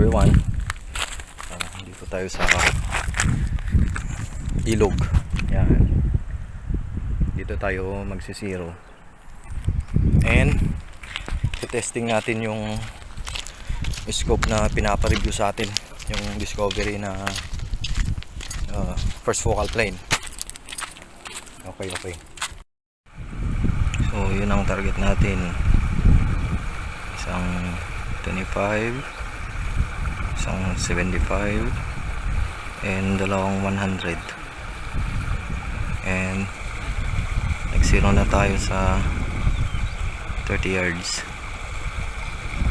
everyone. Ah, dito tayo sa ilog. Yan. Dito tayo magsisiro. And testing natin yung scope na pinapa-review sa atin. Yung discovery na ah, first focal plane. Okay, okay. So, yun ang target natin. Isang 25, isang 75, and dalawang 100. And nag-zero na tayo sa 30 yards.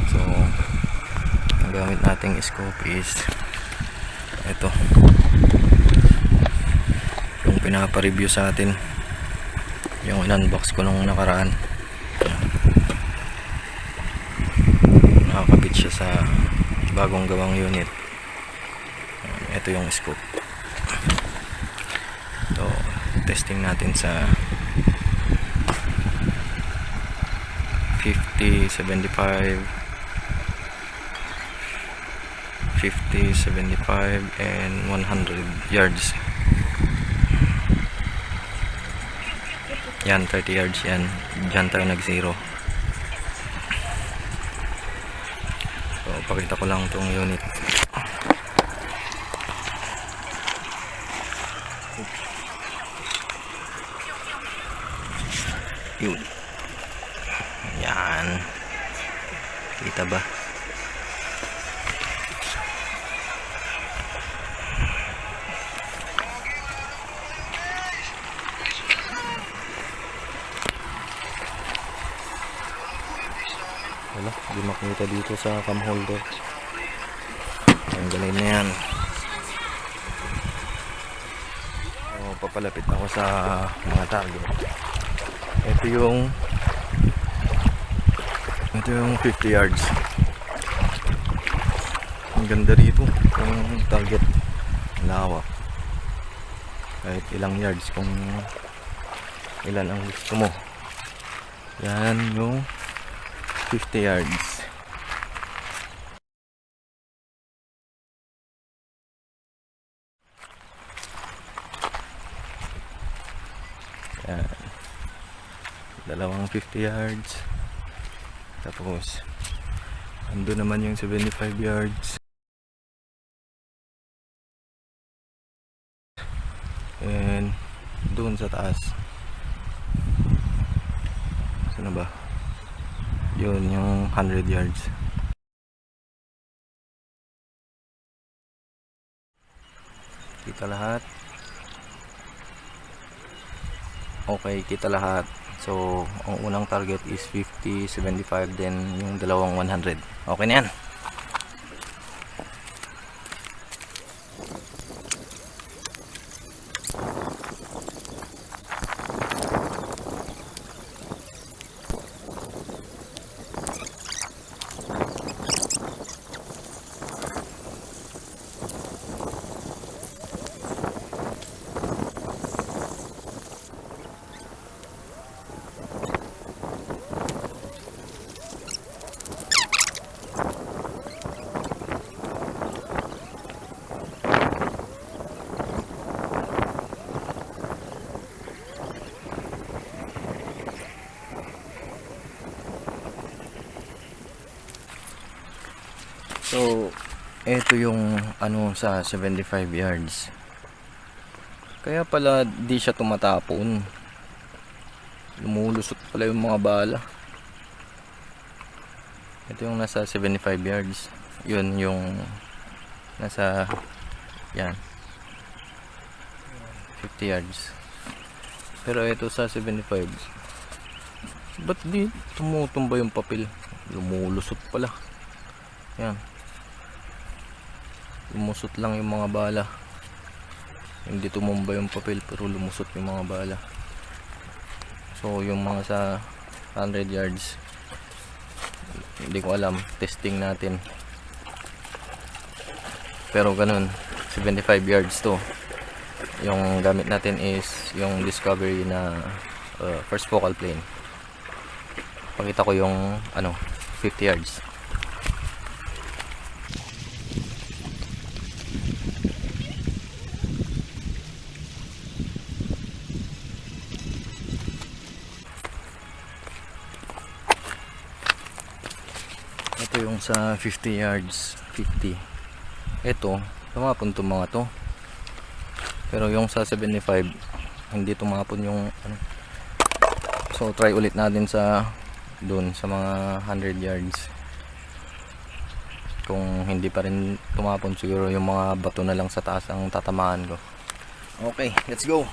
So, ang gamit nating scope is ito. Yung pinapa-review sa atin yung in-unbox ko nung nakaraan nakakabit siya sa bagong gawang unit ito yung scope so testing natin sa 50, 75 50, 75 and 100 yards Yan, 30 yards yan. Diyan tayo nag-zero. So, pakita ko lang itong unit. Yun. Yan. Kita ba? Wala, di makita dito sa cam holder. Tanggalin na yan. So, papalapit ako sa mga target. Ito yung ito yung 50 yards. Ang ganda rito. Yung target lawak. Kahit ilang yards kung ilan ang gusto mo. Yan yung 50 yards. Dalawang 50 yards. Tapos, ando naman yung 75 yards. And, doon sa taas. Saan ba? Yun yung 100 yards. Kita lahat. Okay kita lahat. So ang unang target is 50 75 then yung dalawang 100 okay na yan So, ito yung ano sa 75 yards. Kaya pala di siya tumatapon. Lumulusot pala yung mga bala. Ito yung nasa 75 yards. Yun yung nasa yan 50 yards. Pero ito sa 75 Ba't di tumutumba yung papel? Lumulusot pala. Yan lumusot lang yung mga bala. Hindi tumumba yung papel pero lumusot yung mga bala. So yung mga sa 100 yards hindi ko alam testing natin. Pero ganun 75 yards to. Yung gamit natin is yung discovery na uh, first focal plane. Pakita ko yung ano 50 yards ito yung sa 50 yards 50 ito tumapon to mga to. Pero yung sa 75 hindi tumapon yung ano. So try ulit natin sa dun sa mga 100 yards. Kung hindi pa rin tumapon siguro yung mga bato na lang sa taas ang tatamaan ko. Okay let's go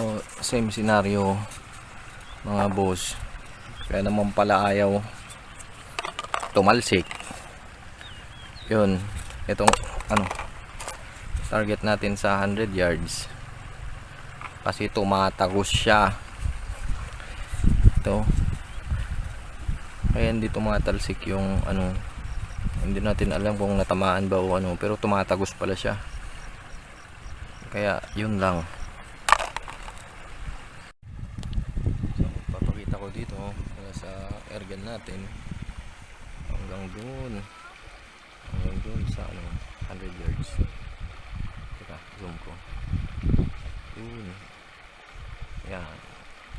So, same scenario mga boss. Kaya naman pala ayaw tumalsik. Yun. Itong ano target natin sa 100 yards. Kasi tumatagos siya. Ito. Kaya hindi tumatalsik yung ano hindi natin alam kung natamaan ba o ano pero tumatagos pala siya. Kaya yun lang. So, papakita ko dito mula sa airgun natin. Hanggang doon. Hanggang doon sa ano 100 yards. Teka zoom ko. Yun yan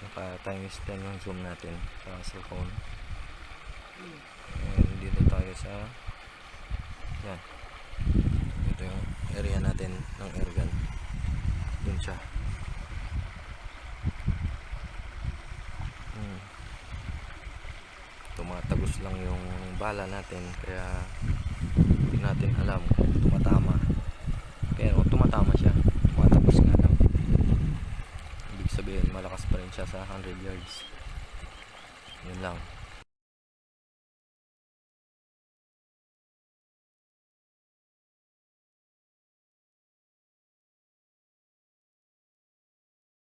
naka times 10 yung zoom natin sa cellphone. And dito tayo sa yan. Dito yung area natin ng airgun. Dun siya Tumatagos lang yung bala natin kaya hindi natin alam kung tumatama. Kaya kung tumatama siya, tumatagos nga lang. Ibig sabihin malakas pa rin siya sa 100 yards. Yun lang.